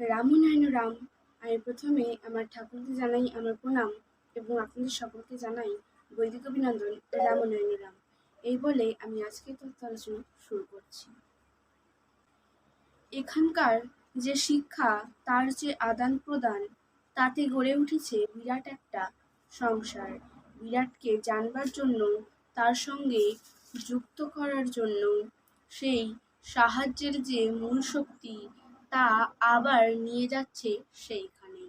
রামনারায়ণ রাম, আমি প্রথমে আমার ঠাকুরকে জানাই আমার প্রণাম এবং আপনাদের সকলকে জানাই বৈদিক অভিনন্দন রামনারায়ণ রাম। এই বলে আমি আজকে তথ্য আলোচনা শুরু করছি। এখানকার যে শিক্ষা, তার যে আদান প্রদান, তাতে গড়ে উঠেছে বিরাট একটা সংসার। বিরাটকে জানবার জন্য, তার সঙ্গে যুক্ত করার জন্য, সেই সাহায্যের যে মূল শক্তি তা আবার নিয়ে যাচ্ছে সেইখানে।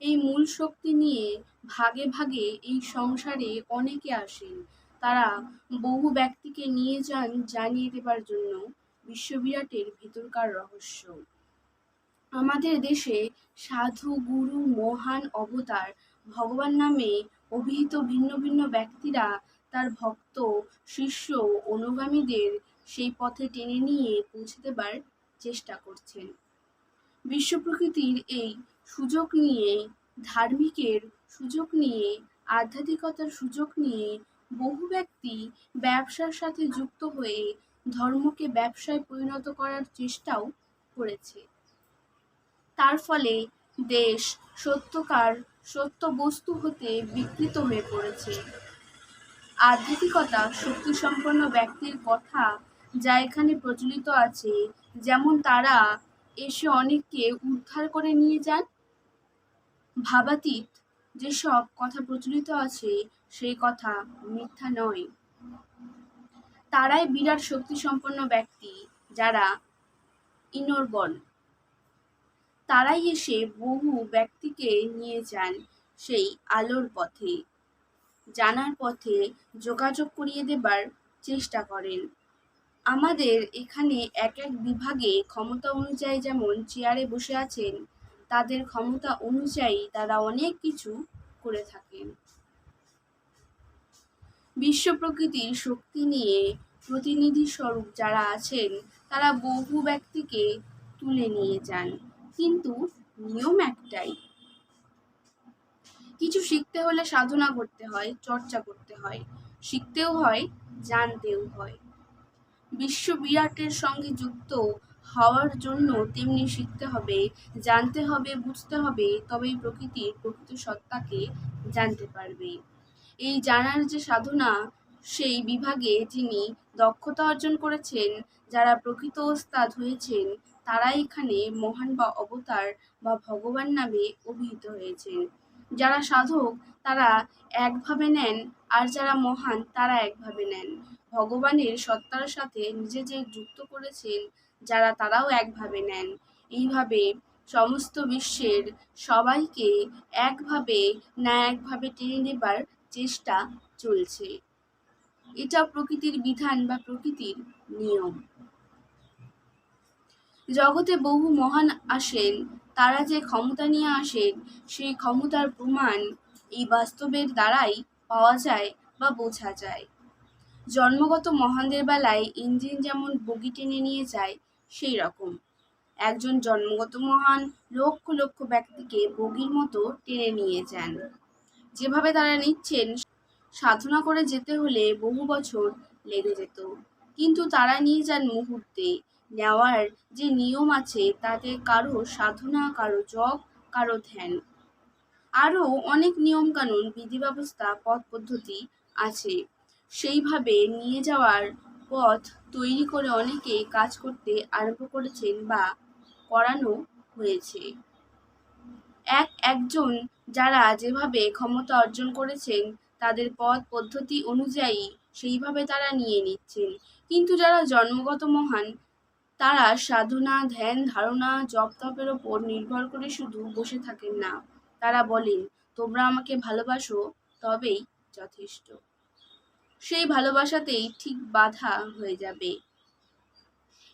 এই মূল শক্তি নিয়ে ভাগে ভাগে এই সংসারে অনেকে আসেন। তারা বহু ব্যক্তিকে নিয়ে যান জানিয়ে দেবার জন্য বিশ্ববিরাটের ভেতরকার রহস্য। আমাদের দেশে সাধু, গুরু, মহান অবতার, ভগবান নামে অভিহিত ভিন্ন ভিন্ন ব্যক্তিরা তার ভক্ত, শিষ্য, অনুগামীদের সেই পথে টেনে নিয়ে পৌঁছে দেবার চেষ্টা করছেন। বিশ্ব প্রকৃতির এই সুযোগ নিয়ে ধার্মিকের সুযোগ নিয়ে, আধ্যাত্মিকতার সুযোগ নিয়ে বহু ব্যক্তি ব্যবসার সাথে যুক্ত হয়ে ধর্মকে ব্যবসায় পরিণত করার চেষ্টাও করেছে। তার ফলে দেশ সত্যকার সত্য বস্তু হতে বিকৃত হয়ে পড়েছে। আধ্যাত্মিকতা শক্তি সম্পন্ন ব্যক্তির কথা যা এখানে প্রচলিত আছে, যেমন তারা এসে অনেককে উদ্ধার করে নিয়ে যান। ভাবাতীত যেসব কথা প্রচলিত আছে, সেই কথা মিথ্যা নয়। তারাই বিরাট শক্তি সম্পন্ন ব্যক্তি যারা ইনর্বন তারাই এসে বহু ব্যক্তিকে নিয়ে যান সেই আলোর পথে। জানার পথে যোগাযোগ করিয়ে দেবার চেষ্টা করেন। আমাদের এখানে এক এক বিভাগে ক্ষমতা অনুযায়ী যেমন চেয়ারে বসে আছেন, তাদের ক্ষমতা অনুযায়ী তারা অনেক কিছু করে থাকেন। বিশ্ব প্রকৃতির শক্তি নিয়ে প্রতিনিধি স্বরূপ যারা আছেন, তারা বহু ব্যক্তিকে তুলে নিয়ে যান। কিন্তু নিয়ম একটাই, কিছু শিখতে হলে সাধনা করতে হয়, চর্চা করতে হয়, শিখতেও হয়, জানতেও হয়। বিশ্ব বিরাটের সঙ্গে যুক্ত হওয়ার জন্য তেমনি শিখতে হবে, জানতে হবে, বুঝতে হবে, তবেই প্রকৃতির প্রকৃত সত্তাকে জানতে পারবে। এই জানার যে সাধনা, সেই বিভাগে যিনি দক্ষতা অর্জন করেছেন, যারা প্রকৃত ওস্তাদ হয়েছেন তারা এখানে মহান বা অবতার বা ভগবান নামে অভিহিত হয়েছেন। যারা সাধক, তারা একভাবে নেন, আর যারা মহান, তারা একভাবে নেন। ভগবানের সত্তার সাথে নিজেদের যুক্ত করেছেন, যারা তারাও একভাবে নেন। এইভাবে সমস্ত বিশ্বের সবাইকে একভাবে না একভাবে টেনে নেবার চেষ্টা চলছে। এটা প্রকৃতির বিধান বা প্রকৃতির নিয়ম। জগতে বহু মহান আসেন, তারা যে ক্ষমতা নিয়ে আসেন, সেই ক্ষমতার প্রমাণ এই বাস্তবের দ্বারাই পাওয়া যায় বা বোঝা যায়। জন্মগত মহানদের বেলায় ইঞ্জিন যেমন বগি টেনে নিয়ে যায়, সেই রকম। একজন জন্মগত মহান লক্ষ লক্ষ ব্যক্তিকে বগির মতো টেনে নিয়ে যান। যেভাবে তারা নিচ্ছেন, সাধনা করে যেতে হলে বহু বছর লেগে যেত। কিন্তু তারা নিয়ে যান মুহূর্তে। নেওয়ার যে নিয়ম আছে, তাতে কারও সাধনা, কারও জপ, কারও ধ্যান। আরও অনেক নিয়মকানুন বিধি ব্যবস্থা পথ পদ্ধতি আছে। সেইভাবে নিয়ে যাওয়ার পথ তৈরি করে অনেকে কাজ করতে আরম্ভ করেছেন বা করানো হয়েছে। এক, একজন যারা যেভাবে ক্ষমতা অর্জন করেছেন, তাদের পথ পদ্ধতি অনুযায়ী সেইভাবে তারা নিয়ে নিচ্ছেন। কিন্তু যারা জন্মগত মহান, তারা সাধনা, ধ্যান, ধারণা, জপ তপের ওপর নির্ভর করে শুধু বসে থাকেন না। তারা বলেন, তোমরা আমাকে ভালোবাসো, তবেই যথেষ্ট। সেই ভালোবাসাতেই ঠিক বাধা হয়ে যাবে।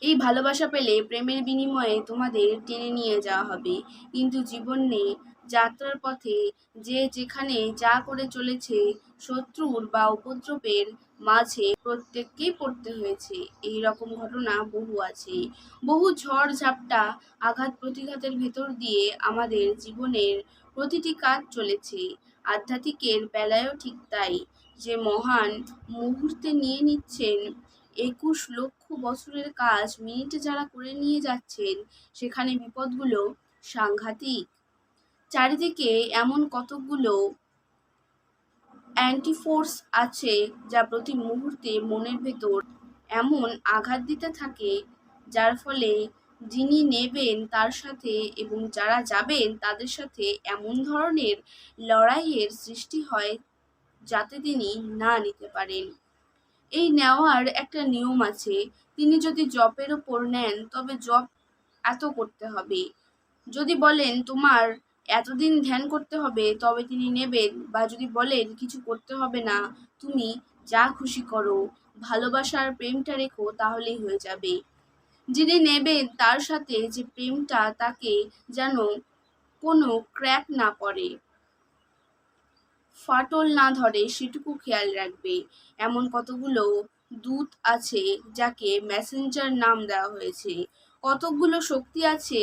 এই ভালোবাসা পেলে প্রেমের বিনিময়ে তোমাদের টেনে নিয়ে যাওয়া হবে। কিন্তু জীবনে যাত্রার পথে যে যেখানে যা করে চলেছে, শত্রুর বা উপদ্রবের মাঝে প্রত্যেককেই পড়তে হয়েছে। এই রকম ঘটনা বহু আছে। বহু ঝড় ঝাপটা আঘাত প্রতিঘাতের ভেতর দিয়ে আমাদের জীবনের প্রতিটি কাজ চলেছে। আধ্যাত্মিকের বেলায়ও ঠিক তাই। যে মহান মুহূর্তে নিয়ে নিচ্ছেন। একুশ লক্ষ বছরের কাজ মিনিটে যারা করে নিয়ে যাচ্ছেন, সেখানে বিপদগুলো সাংঘাতিক। চারিদিকে এমন কতকগুলো অ্যান্টিফোর্স আছে যা প্রতি মুহূর্তে মনের ভেতর এমন আঘাত দিতে থাকে, যার ফলে যিনি নেবেন তার সাথে এবং যারা যাবেন তাদের সাথে এমন ধরনের লড়াইয়ের সৃষ্টি হয় যাতে তিনি না নিতে পারেন। এই নেওয়ার একটা নিয়ম আছে, তিনি যদি জপের ওপর নেন, তবে জপ এত করতে হবে। যদি বলেন, তোমার এতদিন ধ্যান করতে হবে, তবে তিনি নেবেন। বা যদি বলেন, কিছু করতে হবে না, তুমি যা খুশি করো, ভালোবাসার প্রেমটা রেখো, তাহলেই হয়ে যাবে। যিনি নেবেন, তার সাথে যে প্রেমটা, তাকে যেন কোনো ক্র্যাক না পড়ে। ফাটল না ধরে সেটুকু খেয়াল রাখবে। এমন কতগুলো দূত আছে যাকে মেসেঞ্জার নাম দেওয়া হয়েছে। কতকগুলো শক্তি আছে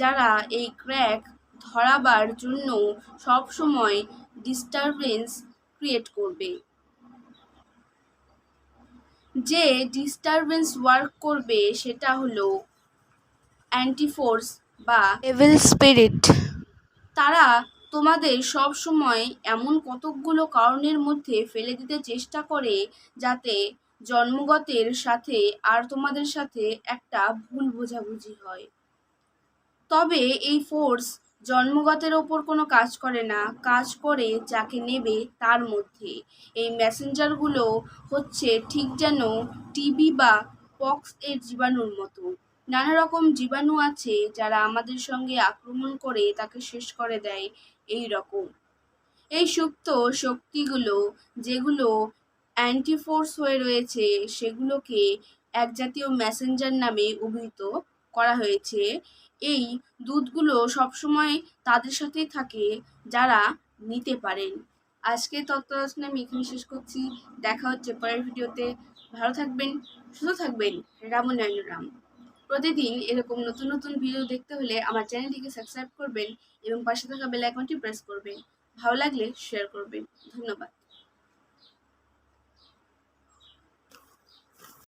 যারা এই ক্র্যাক ধরাবার জন্য সব সময় ডিস্টারবেন্স ক্রিয়েট করবে। যে ডিস্টারবেন্স ওয়ার্ক করবে সেটা হলো অ্যান্টিফোর্স বা এভিল স্পিরিট তারা তোমাদের সব সময় এমন কতকগুলো কারণের মধ্যে ফেলে দিতে চেষ্টা করে যাতে জন্মগতের সাথে আর তোমাদের সাথে একটা ভুল বোঝাবুঝি হয়। তবে এই ফোর্স জন্মগতের ওপর কোনো কাজ করে না, কাজ করে যাকে নেবে তার মধ্যে। এই মেসেঞ্জারগুলো হচ্ছে ঠিক যেন টিবি বা পক্স এর জীবাণুর মতো। নানা রকম জীবাণু আছে যারা আমাদের সঙ্গে আক্রমণ করে তাকে শেষ করে দেয় এই রকম এই সুপ্ত শক্তিগুলো, যেগুলো অ্যান্টিফোর্স হয়ে রয়েছে, সেগুলোকে এক জাতীয় মেসেঞ্জার নামে অভিহিত করা হয়েছে। এই দুধগুলো সবসময় তাদের সাথেই থাকে, যারা নিতে পারেন। আজকে তত্ত্বাবধানে আমি এখানে শেষ করছি। দেখা হচ্ছে পরের ভিডিওতে। ভালো থাকবেন, সুস্থ থাকবেন। রামনারায়ণ রাম। প্রতিদিন এরকম নতুন নতুন ভিডিও দেখতে হলে আমার চ্যানেলটিকে সাবস্ক্রাইব করবেন এবং পাশে থাকা বেল আইকনটি প্রেস করবেন। ভালো লাগলে শেয়ার করবেন। ধন্যবাদ।